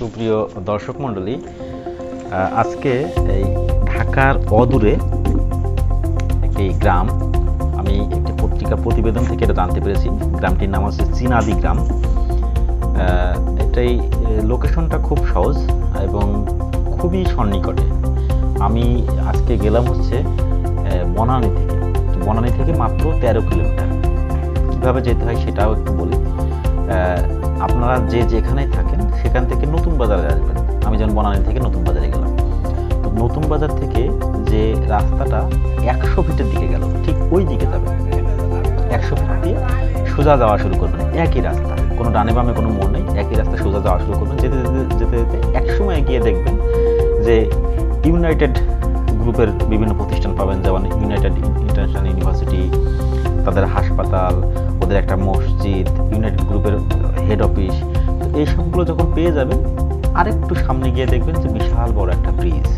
সুপ্রিয় দর্শক মণ্ডলী আজকে এই ঢাকার অদূরে একটি গ্রাম, আমি একটি পত্রিকা প্রতিবেদন থেকে এটা জানতে পেরেছি। গ্রামটির নাম হচ্ছে চিনাদি গ্রাম। এটাই লোকেশনটা খুব সহজ এবং খুবই সন্নিকটে। আমি আজকে গেলাম হচ্ছে বনানী থেকে। বনানী থেকে মাত্র তেরো কিলোমিটার। কীভাবে যেতে হয় সেটাও একটু বলি। আপনারা যে যেখানেই থাকেন, সেখান থেকে নতুন বাজারে আসবেন। আমি যেমন বনানী থেকে নতুন বাজারে গেলাম। তো নতুন বাজার থেকে যে রাস্তাটা একশো ফিটের দিকে গেল, ঠিক ওই দিকে যাবে একশো ফিট দিয়ে সোজা যাওয়া শুরু করবেন। একই রাস্তা। কোনো ডানে বামে কোনো মোড় নেই। একই রাস্তা সোজা যাওয়া শুরু করবেন। যেতে যেতে যেতে যেতে একসময় গিয়ে দেখবেন যে ইউনাইটেড গ্রুপের বিভিন্ন প্রতিষ্ঠান পাবেন। যেমন ইউনাইটেড ইন্টারন্যাশনাল ইউনিভার্সিটি তাদের হাসপাতাল ওদের একটা মসজিদ ইউনাইটেড গ্রুপের হেড অফিস তো এই সবগুলো যখন পেয়ে যাবেন, আরেকটু সামনে গিয়ে দেখবেন যে বিশাল বড় একটা ব্রিজ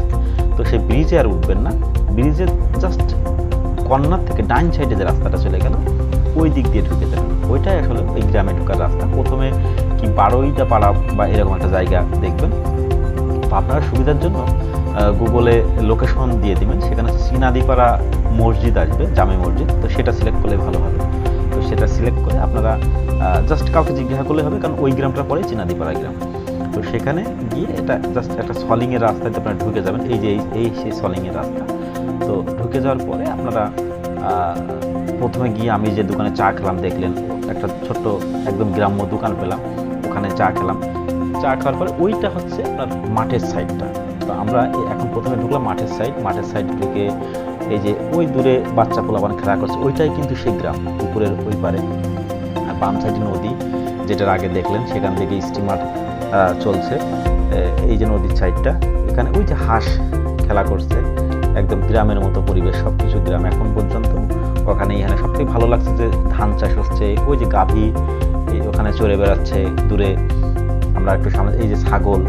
তো সেই ব্রিজে আর উঠবেন না। ব্রিজের জাস্ট কর্নার থেকে ডাইন সাইডে যে রাস্তাটা চলে গেল, ওই দিক দিয়ে ঢুকে যাবেন। ওইটাই আসলে ওই গ্রামে ঢোকার রাস্তা। প্রথমে কি বারোইটা পাড়া বা এরকম একটা জায়গা দেখবেন। আপনারা সুবিধার জন্য গুগলে লোকেশন দিয়ে দিবেন। সেখানে সিনাদিপাড়া মসজিদ আসবে, জামে মসজিদ। তো সেটা সিলেক্ট করলে ভালো হবে। তো সেটা সিলেক্ট করে আপনারা জাস্ট কাউকে জিজ্ঞাসা করলে হবে, কারণ ওই গ্রামটা পরে চিনাদিপাড়া গ্রাম। তো সেখানে গিয়ে এটা জাস্ট একটা সলিংয়ের রাস্তাতে আপনারা ঢুকে যাবেন, এই যে এই- সেই সলিংয়ের রাস্তা। তো ঢুকে যাওয়ার পরে আপনারা প্রথমে গিয়ে আমি যে দোকানে চা খেলাম, দেখলেন একটা ছোট্ট একদম গ্রাম্য দোকান পেলাম, ওখানে চা খেলাম। চা খাওয়ার পরে ওইটা হচ্ছে আপনার মাঠের সাইডটা তো আমরা এখন প্রথমে ঢুকলাম মাঠের সাইড মাঠের সাইড ঢুকে এই যে ওই দূরে বাচ্চা পোলাপান খেলা করছে, ওইটাই কিন্তু সেই গ্রাম উপরের ওই পারে আর বাম সাইডে নদী, যেটার আগে দেখলেন, সেখান থেকে স্টিমার চলছে। এই যে নদীর সাইডটা, এখানে ওই যে হাঁস খেলা করছে, একদম গ্রামের মতো পরিবেশ সব কিছু গ্রাম এখন পর্যন্ত। ওখানে এখানে সবথেকে ভালো লাগছে যে ধান চাষ হচ্ছে, ওই যে গাভী ওখানে চড়ে বেড়াচ্ছে, দূরে আমরা একটু সামনে, এই যে ছাগল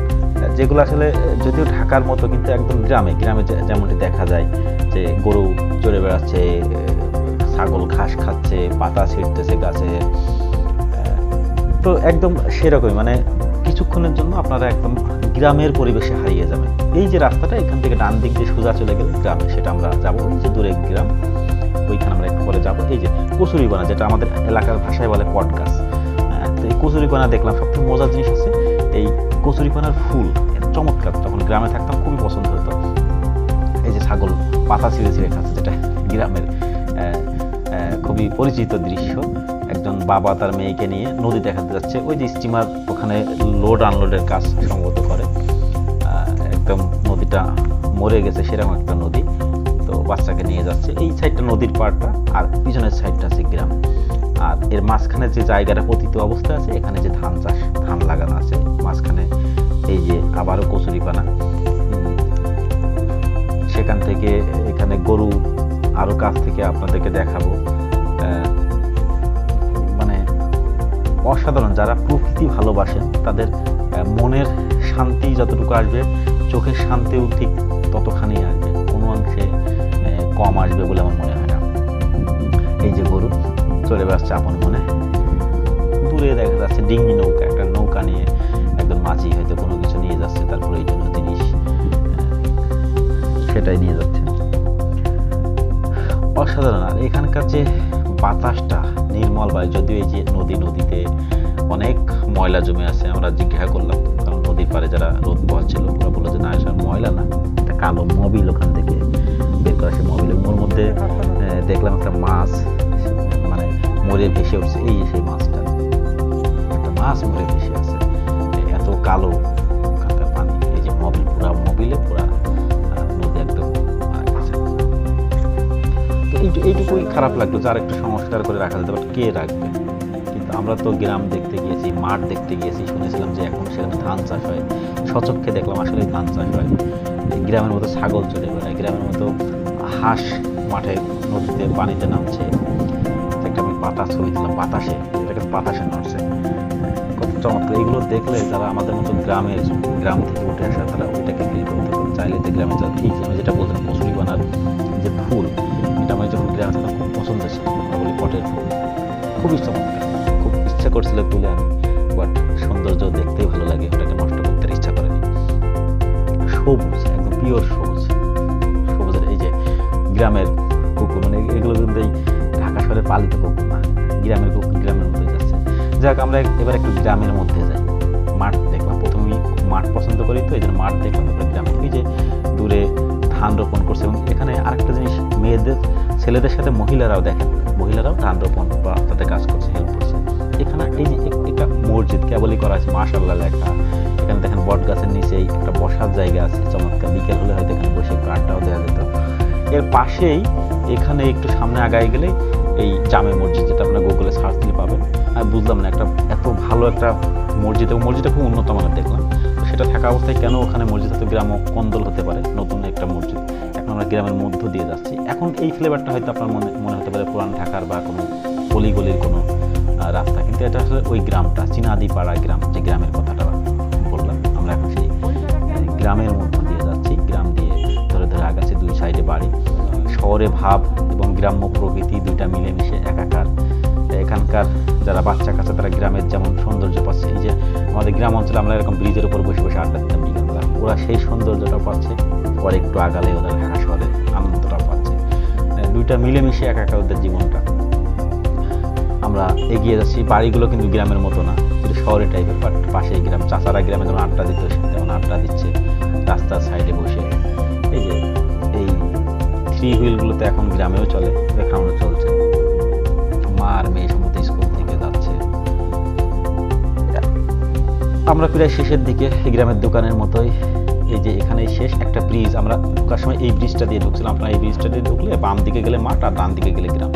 যেগুলো আসলে, যদিও ঢাকার মতো কিন্তু একদম গ্রামে গ্রামে যেমনটি দেখা যায় যে গরু চড়ে বেড়াচ্ছে ছাগল ঘাস খাচ্ছে, পাতা ছিঁড়তেছে গাছে তো একদম সেরকমই মানে কিছুক্ষণের জন্য আপনারা একদম গ্রামের পরিবেশে হারিয়ে যাবেন। এই যে রাস্তাটা, এখান থেকে ডান দিক দিয়ে সোজা চলে গেলে গ্রামে, সেটা আমরা যাব, ওই যে দূরে গ্রাম, ওইখানে আমরা একটু পরে যাব। এই যে কচুরিপানা, যেটা আমাদের এলাকার ভাষায় বলে পট গাছ তো এই কচুরিপানা দেখলাম সবথেকে মজার জিনিস আছে এই কচুরিপানার ফুল চমৎকার। তখন গ্রামে থাকতাম খুবই পছন্দ হতো। এই যে ছাগল, পাতা ছিঁড়ে ছিঁড়ে খাচ্ছে, যেটা গ্রামের খুবই পরিচিত দৃশ্য। একজন বাবা তার মেয়েকে নিয়ে নদী দেখাতে যাচ্ছে। ওই যে স্টিমার, ওখানে লোড আনলোডের কাজ সম্ভবত করে। একদম নদীটা মরে গেছে, সেরকম একটা নদী। তো বাচ্চাকে নিয়ে যাচ্ছে। এই সাইডটা নদীর পাড়টা, আর পিছনের সাইডটা আছে গ্রাম। আর এর মাঝখানে যে জায়গাটা পতিত অবস্থা আছে, এখানে যে ধান চাষ আবারও কচুরিপানা। উম, সেখান থেকে এখানে গরু আরও কাছ থেকে আপনাদেরকে দেখাবো। মানে অসাধারণ যারা প্রকৃতি ভালোবাসেন তাদের মনের শান্তি যতটুকু আসবে চোখের শান্তিও ঠিক ততখানি আসবে। কোনো অংশে কম আসবে বলে আমার মনে হয় না। এই যে গরু চলে বেড়াচ্ছে আপন মনে। দূরে দেখা যাচ্ছে ডিঙ্গি নৌকা একটা নৌকা নিয়ে একজন মাঝি হয়তো কোনো নিয়ে যাচ্ছে তার প্রয়োজনীয় জিনিস সেটাই নিয়ে যাচ্ছে। অসাধারণ, আর এখানকার যে বাতাসটা, নির্মল বায়ু, যদিও এই যে নদী, নদীতে অনেক ময়লা জমে আছে, আমরা জিজ্ঞাসা করলাম, কারণ নদীর পাড়ে যারা রোদ পোহাচ্ছিল ওরা বলল যে, না, এসব ময়লা না। একটা কালো মবিল ওখান থেকে বের করা সে মবিল। ওর মধ্যে দেখলাম একটা মাছ মানে মরে ভেসে উঠছে, এই সেই মাছটা। একটা মাছ মরে ভেসে আছে, এত কালো। মবিলে পুরা নদী একদম তো এই এইটুকুই খারাপ লাগল যে আর একটু সংস্কার করে রাখা যেতে পারে। কে রাখবে? কিন্তু আমরা তো গ্রাম দেখতে গিয়েছি, মাঠ দেখতে গিয়েছি, শুনেছিলাম যে এখন সেখানে ধান চাষ হয়। সচক্ষে দেখলাম আসলে ধান চাষ হয়। গ্রামের মতো ছাগল চলে বেড়ায় গ্রামের মতো হাঁস মাঠে নদীতে পানিতে নামছে। একটা আমি পাতা ছবি দিলাম, বাতাসে এটাকে বাতাসে নড়ছে। চমৎকার। এগুলো দেখলে যারা আমাদের মতো গ্রামের, গ্রাম থেকে উঠে আসে, তারা ওইটাকে ফিল করতে পারে। চাইলে যে গ্রামে যা ঠিক, আমি যেটা বলছিলাম কচুরি বানার যে ফুল, এটা আমার যখন গ্রামে থাকতাম খুব পছন্দ ছিল। আমরা পটের ফুল। খুবই চমৎকার। খুব ইচ্ছা করছিল তুলে আমি বাট সৌন্দর্য দেখতেই ভালো লাগে ওটাকে নষ্ট করতে ইচ্ছা ইচ্ছা সবুজ, একদম পিওর সবুজ। সবুজের এই যে গ্রামের কুকুর মানে এগুলো কিন্তু এই ঢাকা শহরে পালিত কুকুর না, গ্রামের কুকুর যাক, আমরা এবার একটু গ্রামের মধ্যে যাই। মাঠ দেখলাম। প্রথমে মাঠ পছন্দ করি তো, এই মাঠ দেখলাম। তারপরে গ্রামে এই যে দূরে ধান রোপণ করছে এবং এখানে আরেকটা জিনিস, মেয়েদের, ছেলেদের সাথে মহিলারাও দেখেন। মহিলারাও ধান রোপণ বা তাদের কাজ করছে হেল্প করছে। এখানে এই যে একটা মসজিদ কেবলই করা আছে মাশাল্লাহ লেখা। এখানে দেখেন বট গাছের নিচেই একটা বসার জায়গা আছে, চমৎকার। বিকেল হলে হয়তো এখানে বসে একটু দেওয়া যেত। এর পাশেই এখানে একটু সামনে আগায় গেলে এই জামে মসজিদ যেটা আপনার গুগলে সার্চ দিলে পাবেন। আমি বুঝলাম না একটা এত ভালো একটা মসজিদ, এবং মসজিদটা খুব উন্নত মানের দেখলাম। তো সেটা থাকা অবস্থায় কেন ওখানে মসজিদ হয়তো গ্রাম কন্দল হতে পারে, নতুন একটা মসজিদ? এখন আমরা গ্রামের মধ্য দিয়ে যাচ্ছি। এখন এই ফ্লেভারটা হয়তো আপনার মনে মনে হতে পারে পুরান ঢাকার বা কোনো গলিগলির কোনো রাস্তা। কিন্তু এটা আসলে ওই গ্রামটা, চিনাদিপাড়া গ্রাম, যে গ্রামের কথাটা বললাম আমরা এখন সেই গ্রামের মধ্য দিয়ে যাচ্ছি। গ্রাম দিয়ে ধরে ধরে আগাচ্ছে দুই সাইডে বাড়ি। শহরে ভাব এবং গ্রাম্য প্রকৃতি দুইটা মিলেমিশে একাকার। এখানকার যারা বাচ্চা কাচ্চা তারা গ্রামের যেমন সৌন্দর্য পাচ্ছে, এই যে আমাদের গ্রাম অঞ্চলে আমরা এরকম ব্রিজের উপর বসে বসে আড্ডা দিতাম বিকেলবেলা ওরা সেই সৌন্দর্যটা পাচ্ছে, পরে একটু আগালে ওরা ঢাকা শহরের আনন্দটা পাচ্ছে। দুইটা মিলেমিশে একাকার ওদের জীবনটা। আমরা এগিয়ে যাচ্ছি, বাড়িগুলো কিন্তু গ্রামের মতো না কিন্তু শহরের টাইপের বাট পাশেই গ্রাম, চাচারা গ্রামে যেমন আড্ডা দিত তেমন আড্ডা দিচ্ছে, রাস্তার সাইডে বসে। থ্রি হুইলগুলোতে এখন গ্রামেও চলে দেখানো চলছে। মা আর মেয়ে সমস্ত স্কুল থেকে যাচ্ছে। আমরা প্রায় শেষের দিকে গ্রামের দোকানের মতোই, এই যে এখানে শেষ একটা ব্রিজ আমরা ঢোকার সময় এই ব্রিজটা দিয়ে ঢুকছিলাম। আপনারা এই ব্রিজটা দিয়ে ঢুকলে বাম দিকে গেলে মাঠ আর ডান দিকে গেলে গ্রাম।